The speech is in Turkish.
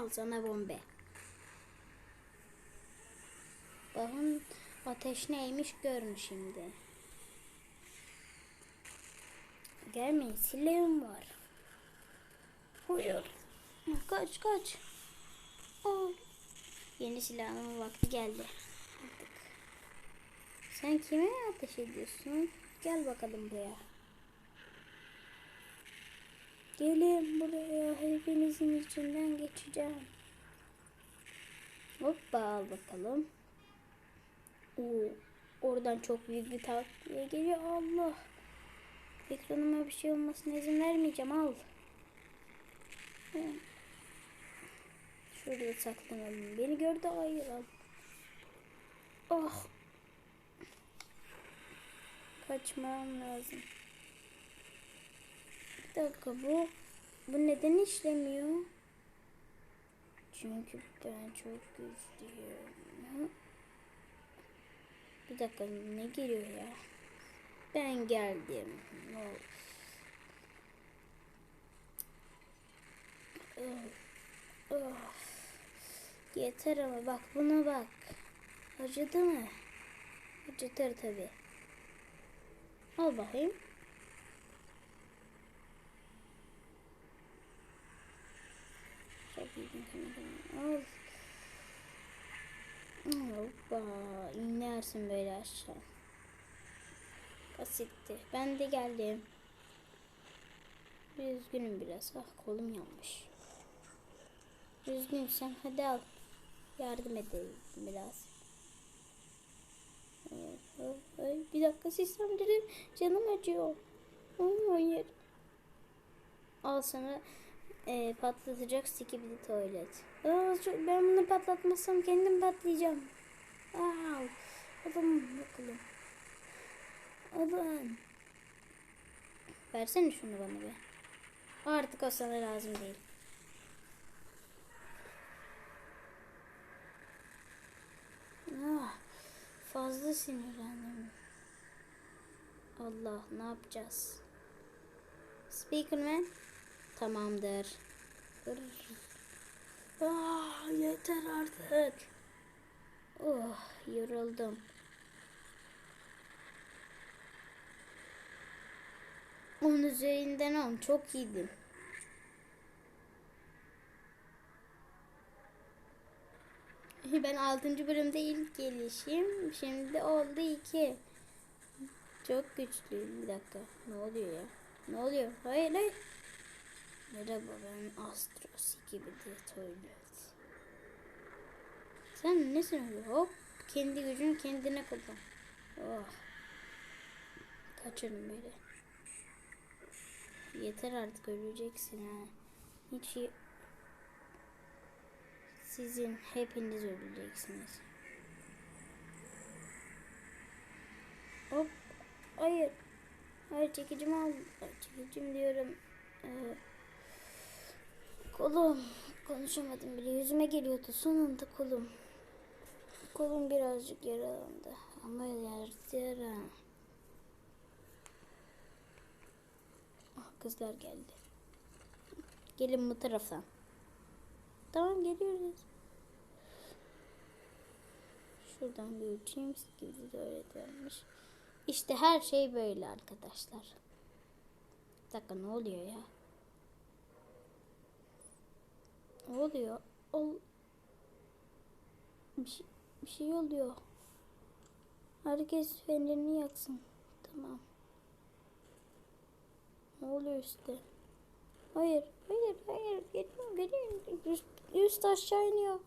Al sana bombe. Bakın ateş neymiş görün şimdi. Gelmeyin silahım var. Hayır. Kaç kaç. Aa, yeni silahımın vakti geldi. Sen kime ateş ediyorsun? Gel bakalım buraya. Gelin buraya. Hepinizin içinden geçeceğim. Hoppa al bakalım. Oo, oradan çok büyük bir takviye geliyor. Allah. Ekranıma bir şey olmasına izin vermeyeceğim. Al. Şurada saklanalım. Beni gördü. Hayır al. Oh. Kaçmam lazım. Bir dakika bu. Bu neden işlemiyor? Çünkü ben çok güçlüyüm. Bir dakika ne geliyor ya? Ben geldim. Of. Of. Of. Yeter ama bak buna bak. Acıdı mı? Acıtır tabi. Al bakayım. Çok iyi. Al. Hoppa. İnersin böyle aşağı. Basitti. Ben de geldim. Üzgünüm biraz. Ah kolum yanmış. Üzgünsem hadi al. Yardım edelim biraz. Bir dakika sistem dedim. Canım acıyor. Ay, hayır. Al sana e, patlatacak skibidi tuvalet. Aa, çok, ben bunu patlatmazsam kendim patlayacağım. Aa, alın bakalım. Alın. Versene şunu bana be. Artık o sana lazım değil. Ah, fazla sinirlendim. Allah ne yapacağız? Speakerman. Tamamdır. Ah, yeter artık. Oh, yoruldum. On üzerinden on. Çok iyiydim. Ben 6. bölümde ilk gelişim. Şimdi oldu 2. Çok güçlüyüm. Bir dakika. Ne oluyor ya? Ne oluyor? Hayır hayır. Merhaba ben Astros gibi de tuvalet. Sen nesin öyle? Hop. Kendi gücünü kendine kullan. Oh. Kaçırın böyle. Yeter artık öleceksin ha. Hiç iyi. Sizin hepiniz öleceksiniz. Hop. Hayır. Hayır çekicimi al. Çekicim diyorum. Ee, kolum. Konuşamadım bile. Yüzüme geliyordu. Sonunda kolum. Kolum birazcık yaralandı. Ama yara. Ah, kızlar geldi. Gelin bu taraftan. Tamam geliyoruz. Şuradan bir uçayım gibi de öğretmenmiş. İşte her şey böyle arkadaşlar. Bir dakika ne oluyor ya? Ne oluyor? Ol bir şey, bir şey oluyor. Herkes fenerini yaksın. Tamam. Ne oluyor işte? Hayır, hayır, hayır. Geliyor, geliyor. Üst, üst aşağı iniyor.